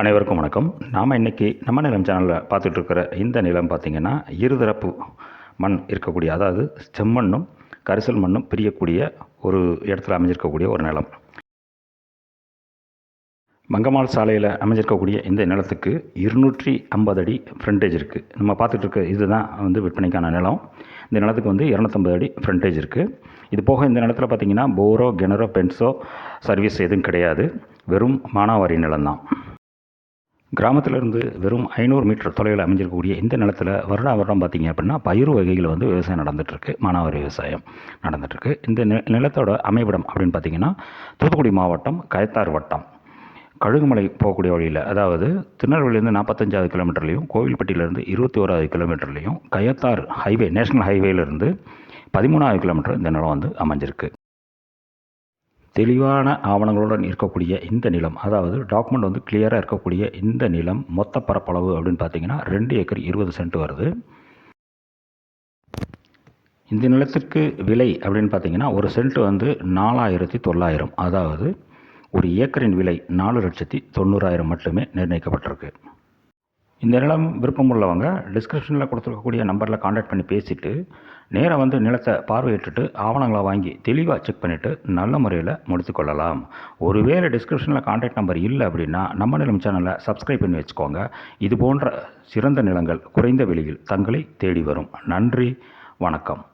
அனைவருக்கும் வணக்கம். நாம் இன்றைக்கி நம்ம நிலம் சேனலில் பார்த்துட்டு இருக்கிற இந்த நிலம் பார்த்திங்கன்னா இருதரப்பு மண் இருக்கக்கூடிய அதாவது செம்மண்ணும் கரிசல் மண்ணும் பிரியக்கூடிய ஒரு இடத்துல அமைஞ்சிருக்கக்கூடிய ஒரு நிலம். மங்கம்மாள் சாலையில் அமைஞ்சிருக்கக்கூடிய இந்த நிலத்துக்கு இருநூற்றி ஐம்பது அடி ஃப்ரண்டேஜ் இருக்குது நம்ம பார்த்துட்டு இருக்க இதுதான் வந்து விற்பனைக்கான நிலம். இந்த நிலத்துக்கு வந்து இரநூத்தம்பது அடி ஃப்ரண்டேஜ் இருக்குது இது போக இந்த நிலத்தில் பார்த்திங்கன்னா போரோ கிணறோ பென்சோ சர்வீஸ் எதுவும் கிடையாது. வெறும் மானாவாரி நிலம்தான். கிராமத்திலிருந்து வெறும் ஐநூறு மீட்டர் தொலைவில் அமைஞ்சிருக்கக்கூடிய இந்த நிலத்தில் வருடம் வருடம் பார்த்திங்க அப்படின்னா பயிர் வகைகள் வந்து விவசாயம் நடந்துகிட்ருக்கு மானாவாரி விவசாயம் நடந்துகிட்ருக்கு இந்த நிலத்தோட அமைவிடம் அப்படின்னு பார்த்திங்கன்னா தூத்துக்குடி மாவட்டம் கயத்தார் வட்டம். கழுகுமலை போகக்கூடிய வழியில் அதாவது திருநெல்வேலியிலேருந்து நாற்பத்தஞ்சாவது கிலோமீட்டர்லேயும் கோவில்பட்டியிலேருந்து இருபத்தி ஓராவது கிலோமீட்டர்லேயும் கயத்தார் ஹைவே நேஷனல் ஹைவேலேருந்து பதிமூணாவது கிலோமீட்டர் இந்த நிலம் வந்து அமைஞ்சிருக்கு. தெளிவான ஆவணங்களுடன் இருக்கக்கூடிய இந்த நிலம் அதாவது டாக்குமெண்ட் வந்து கிளியராக இருக்கக்கூடிய இந்த நிலம் மொத்த பரப்பளவு அப்படின்னு பார்த்தீங்கன்னா ரெண்டு ஏக்கர் இருபது சென்ட் வருது. இந்த நிலத்திற்கு விலை அப்படின்னு பார்த்தீங்கன்னா ஒரு சென்ட் வந்து நாலாயிரத்தி தொள்ளாயிரம் அதாவது ஒரு ஏக்கரின் விலை நாலு லட்சத்தி தொண்ணூறாயிரம் மட்டுமே நிர்ணயிக்கப்பட்டிருக்கு. இந்த நிலம் விருப்பம் உள்ளவங்க டிஸ்கிரிப்ஷனில் கொடுத்துருக்கக்கூடிய நம்பரில் காண்டாக்ட் பண்ணி பேசிவிட்டு நேராக வந்து நிலத்தை பார்வையிட்டுட்டு ஆவணங்களை வாங்கி தெளிவாக செக் பண்ணிவிட்டு நல்ல முறையில் முடித்துக்கொள்ளலாம். ஒருவேளை டிஸ்கிரிப்ஷனில் காண்டாக்ட் நம்பர் இல்லை அப்படின்னா நம்ம நிலம் சேனலை சப்ஸ்கிரைப் பண்ணி வச்சுக்கோங்க. இது போன்ற சிறந்த நிலங்கள் குறைந்த விலையில் தங்களை தேடி வரும். நன்றி வணக்கம்.